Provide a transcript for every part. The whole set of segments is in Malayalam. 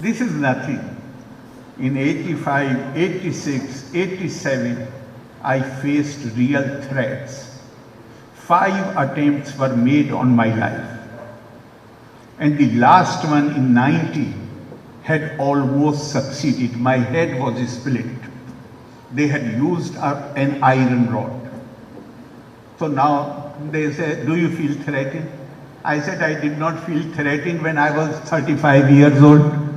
This is nothing. In 85, 86, 87, I faced real threats. Five attempts were made on my life. And the last one in 90 had almost succeeded. My head was split. They had used an iron rod. So now they say, Do you feel threatened? I said, I did not feel threatened when I was 35 years old.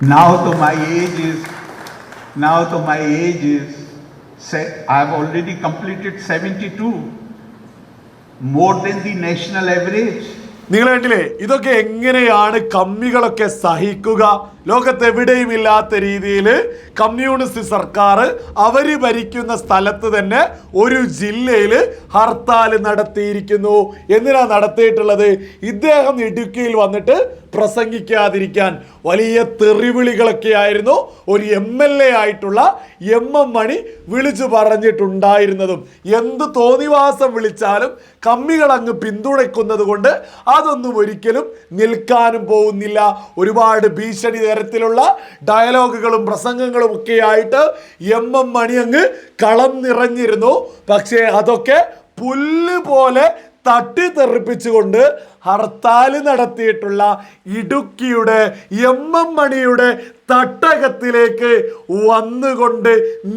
Now to my age is, now to my age is, say, I have already completed 72, more than the national average. നിങ്ങൾ കണ്ടില്ലേ ഇതൊക്കെ എങ്ങനെയാണ് കമ്മികളൊക്കെ സഹിക്കുക ലോകത്തെവിടെയും ഇല്ലാത്ത രീതിയിൽ കമ്മ്യൂണിസ്റ്റ് സർക്കാർ അവർ ഭരിക്കുന്ന സ്ഥലത്ത് തന്നെ ഒരു ജില്ലയിൽ ഹർത്താൽ നടത്തിയിരിക്കുന്നു. എന്തിനാ നടത്തിയിട്ടുള്ളത്? ഇദ്ദേഹം ഇടുക്കിയിൽ വന്നിട്ട് പ്രസംഗിക്കാതിരിക്കാൻ വലിയ തെറിവിളികളൊക്കെ ആയിരുന്നു. ഒരു എം എൽ എ ആയിട്ടുള്ള എം എം മണി വിളിച്ചു പറഞ്ഞിട്ടുണ്ടായിരുന്നതും. എന്ത് തോന്നിവാസം വിളിച്ചാലും കമ്മികൾ അങ്ങ് പിന്തുണയ്ക്കുന്നത് കൊണ്ട് അതൊന്നും ഒരിക്കലും നിൽക്കാനും പോകുന്നില്ല. ഒരുപാട് ഭീഷണി തരത്തിലുള്ള ഡയലോഗുകളും പ്രസംഗങ്ങളും ഒക്കെ ആയിട്ട് എം എം മണി അങ്ങ് കളം നിറഞ്ഞിരുന്നു. പക്ഷേ അതൊക്കെ പുല്ല് പോലെ തട്ടിത്തെറിപ്പിച്ചുകൊണ്ട് ഹർത്താൽ നടത്തിയിട്ടുള്ള ഇടുക്കിയുടെ എം എം മണിയുടെ തട്ടകത്തിലേക്ക് വന്നുകൊണ്ട്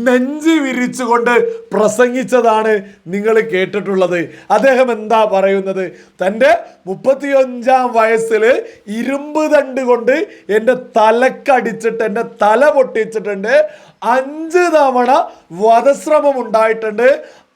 നെഞ്ചി വിരിച്ചുകൊണ്ട് പ്രസംഗിച്ചതാണ് നിങ്ങൾ കേട്ടിട്ടുള്ളത്. അദ്ദേഹം എന്താ പറയുന്നത്? തന്റെ മുപ്പത്തിയഞ്ചാം വയസ്സിൽ ഇരുമ്പ് തണ്ട് കൊണ്ട് എന്റെ തലക്കടിച്ചിട്ട് എന്റെ തല പൊട്ടിച്ചിട്ടുണ്ട്. അഞ്ച് തവണ വധശ്രമം ഉണ്ടായിട്ടുണ്ട്.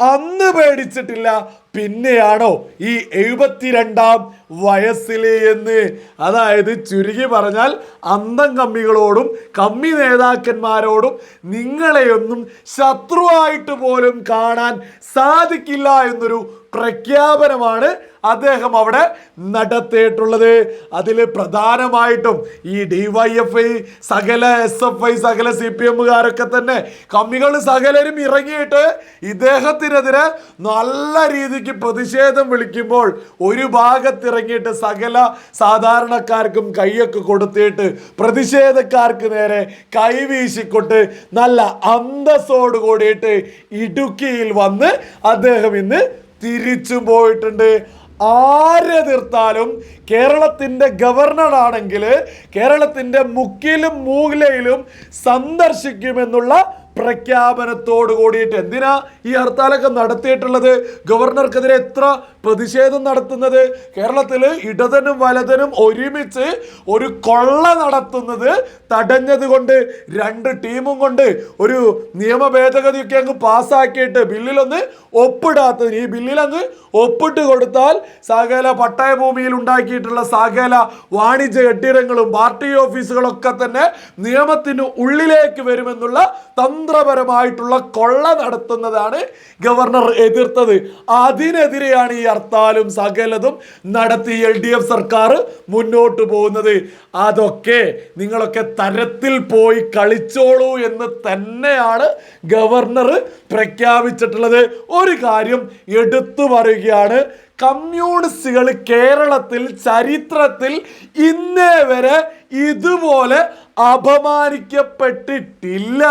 അന്ന് പേടിച്ചിട്ടില്ല. പിന്നെയാണോ ഈ എഴുപത്തിരണ്ടാം വയസ്സിലെ എന്ന്? അതായത് ചുരുങ്ങി പറഞ്ഞാൽ അന്തം കമ്മികളോടും കമ്മി നേതാക്കന്മാരോടും നിങ്ങളെയൊന്നും ശത്രുവായിട്ട് പോലും കാണാൻ സാധിക്കില്ല എന്നൊരു പ്രഖ്യാപനമാണ് അദ്ദേഹം അവിടെ നടത്തിയിട്ടുള്ളത്. അതിൽ പ്രധാനമായിട്ടും ഈ ഡി വൈ എഫ് ഐ സകല എസ് എഫ് ഐ സകല സി പി എമ്മുകാരൊക്കെ തന്നെ കമ്മികൾ സകലരും ഇറങ്ങിയിട്ട് ഇദ്ദേഹത്തിനെതിരെ നല്ല രീതിക്ക് പ്രതിഷേധം വിളിക്കുമ്പോൾ ഒരു ഭാഗത്തിറങ്ങിയിട്ട് സകല സാധാരണക്കാർക്കും കൈയൊക്കെ കൊടുത്തിട്ട് പ്രതിഷേധക്കാർക്ക് നേരെ കൈവീശിക്കൊണ്ട് നല്ല അന്തസ്സോട് കൂടിയിട്ട് ഇടുക്കിയിൽ വന്ന് അദ്ദേഹം ഇന്ന് തിരിച്ചു പോയിട്ടുണ്ട്. ആരെ ആരെതിർത്താലും കേരളത്തിന്റെ ഗവർണറാണെങ്കിൽ കേരളത്തിന്റെ മുക്കിലും മൂലയിലും സന്ദർശിക്കുമെന്നുള്ള പ്രഖ്യാപനത്തോട് കൂടിയിട്ട് എന്തിനാ ഈ ഹർത്താലൊക്കെ നടത്തിയിട്ടുള്ളത്? ഗവർണർക്കെതിരെ എത്ര പ്രതിഷേധം നടത്തുന്നത്? കേരളത്തിൽ ഇടതനും വലതനും ഒരുമിച്ച് ഒരു കൊള്ള നടത്തുന്നത് തടഞ്ഞത് കൊണ്ട് രണ്ട് ടീമും കൊണ്ട് ഒരു നിയമ ഭേദഗതിയൊക്കെ അങ്ങ് പാസ്സാക്കിയിട്ട് ബില്ലിലൊന്ന് ഒപ്പിടാത്തതിന് ഈ ബില്ലിൽ അങ്ങ് ഒപ്പിട്ട് കൊടുത്താൽ സകല പട്ടയ ഭൂമിയിൽ ഉണ്ടാക്കിയിട്ടുള്ള സകല വാണിജ്യ കെട്ടിടങ്ങളും പാർട്ടി ഓഫീസുകളൊക്കെ തന്നെ നിയമത്തിന് ഉള്ളിലേക്ക് വരുമെന്നുള്ള തന്ത്രപരമായിട്ടുള്ള കൊള്ള നടത്തുന്നതാണ് ഗവർണർ എതിർത്തത്. അതിനെതിരെയാണ് ഈ ഹർത്താലും സകലതും നടത്തി എൽ ഡി എഫ് സർക്കാർ മുന്നോട്ട് പോകുന്നത്. അതൊക്കെ നിങ്ങളൊക്കെ തരത്തിൽ പോയി കളിച്ചോളൂ എന്ന് തന്നെയാണ് ഗവർണർ പ്രഖ്യാപിച്ചിട്ടുള്ളത്. ഒരു കാര്യം എടുത്തു പറയുകയാണ്. കമ്മ്യൂണിസ്റ്റുകൾ കേരളത്തിൽ ചരിത്രത്തിൽ ഇന്നേ വരെ ഇതുപോലെ അപമാനിക്കപ്പെട്ടിട്ടില്ല.